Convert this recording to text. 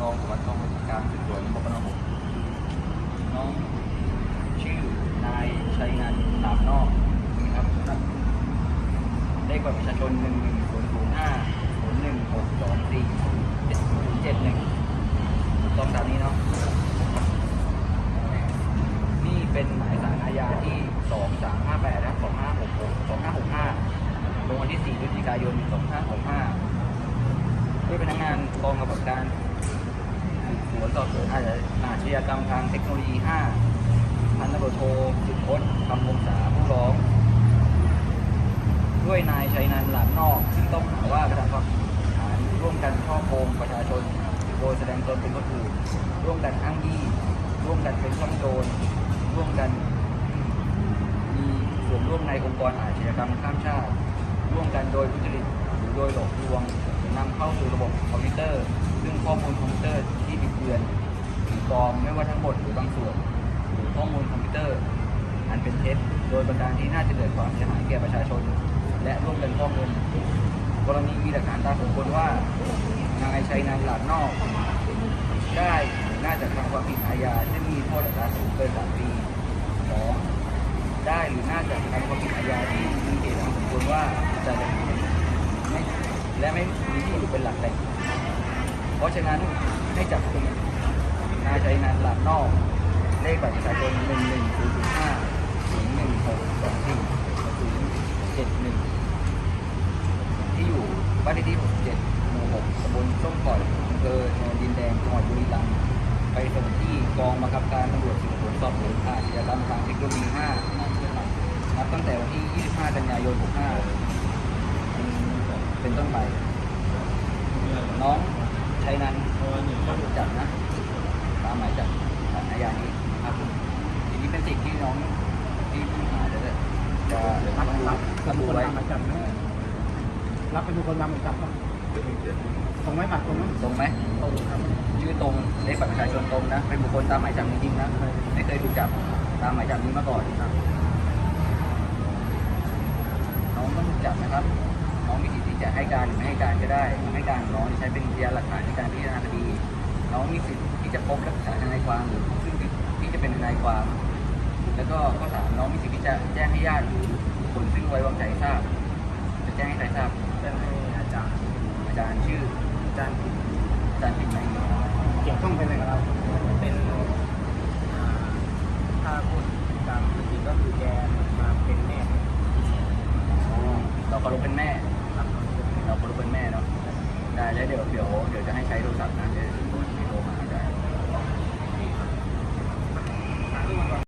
รองสารวัตรกองบัญชาการสืบสวนปปนหกน้องชื่อนายชัยนันท์สามนอกนะครับเลขบัตรประชาชนหนึ่งหนึ่งศูนย์ศูนย์ห้าศูนย์หนึ่งหกสองสี่เจ็ดศูนย์เจ็ดหนึ่งต้องตามนี้เนาะนี่เป็นหมายสารอาญาที่2358แปดและ2566 2565ลงวันที่4พฤศจิกายน2565ด้วยพนักงานกองกำกับการ สืบสวนสอบสวนอาชญากรรมทางเทคโนโลยี 5 พันตำรวจโทสุดพจน์คำวงศาผู้ร้อง ด้วยนายชัยนันท์หลานนอก ซึ่งต้องหาว่ากระทำความผิดฐานร่วมกันช่อโกงประชาชน โดยแสดงตนเป็นคนอื่น ร่วมกันอ้างยี่ ร่วมกันเป็นช่องโจร ร่วมกันมีส่วนร่วมในองค์กรอาชญากรรมข้ามชาติ ร่วมกันโดยทุจริตหรือโดยหลอกลวงนำเข้าสู่ระบบค เตอร์ ซึ่งข้อมูลคอมพิวเตอร์ที่บิดเบือนหรือปลอมไม่ว่าทั้งหมดหรือบางส่วน หรือข้อมูลคอมพิวเตอร์ อันเป็นเท็จโดยประการที่น่าจะเกิดความเสียหายแก่ประชาชน และร่วมกันฟอกเงินกรณีมีหลักฐานตามสมควรว่านายชัยนันท์หลาดนอก ได้หรือน่าจะทำความผิดอาญาซึ่มีโทษอัตราสูงเกินสามปีสองได้หรือน่าจะทำความผิดอาญาที่มีเหตุอันสมควรว่าจะดำเนินไม่และไม่มีที่อยู่เป็นหลักแหล่ง เพราะฉะนั้นให้จับกุมนายชัยนันท์หลาดนอก เลขบัตรประชาชนหนึ่งหนึ่งศูนย์ห้าศูนย์หนึ่งหกสองศูนย์เจ็ดหนึ่งที่อยู่บ้านเลขที่ 67 หมู่ 6ตำบลส้มป่อยอำเภอโนนดินแดงจังหวัดบุรีรัมย์ไปส่งที่กองบังคับการตำรวจสืบสวนสอบสวนอาชญากรรมทางเทคโนโลยี5นับตั้งแต่วันที่ 25 กันยายน 65 เป็นต้นไปน้อง ชัยนันท์ต้องถูกจับนะตามหมายจับอาญานี้ครับทีนี้เป็นสิ่งที่น้องที่ผู้ต้องหาจะจะรับรู้ระบุไว้รับเป็นบุคคลนำหมายจับครับตรงไหมปัดตรงไหมตรงไหมชื่อตรงเลขบัตรประชาชนตรงนะ เป็นบุคคลตามหมายจับจริงๆนะไม่เคยถูกจับตามหมายจับนี้มาก่อนนะน้องต้องถูกจับนะครับ ให้การหรือไม่ให้การก็ได้ให้การน้องใช้เป็นพยานหลักฐานในการพิจารณาคดีน้องมีสิทธิ์ที่จะพบรักษาทนายความหรือซึ่งที่จะเป็นทนายความ แล้วก็ข้อสามน้องมีสิทธิ์ที่จะแจ้งให้ญาติหรือคนซึ่งไว้วางใจทราบ จะแจ้งให้ใครทราบแจ้งให้อาจารย์อาจารย์ชื่ออาจารย์อาจารย์ปิดไหมเกี่ยวข้องเป็นอะไรกับเราเป็นถ้าพูดตามจริงก็คือแกมาเป็นแม่เราก็รู้เป็นแม่ เราคนเป็นแม่เนาะได้แล้วเดี๋ยวเดี๋ยวเดี๋ยวจะให้ใช้โทรศัพท์นะ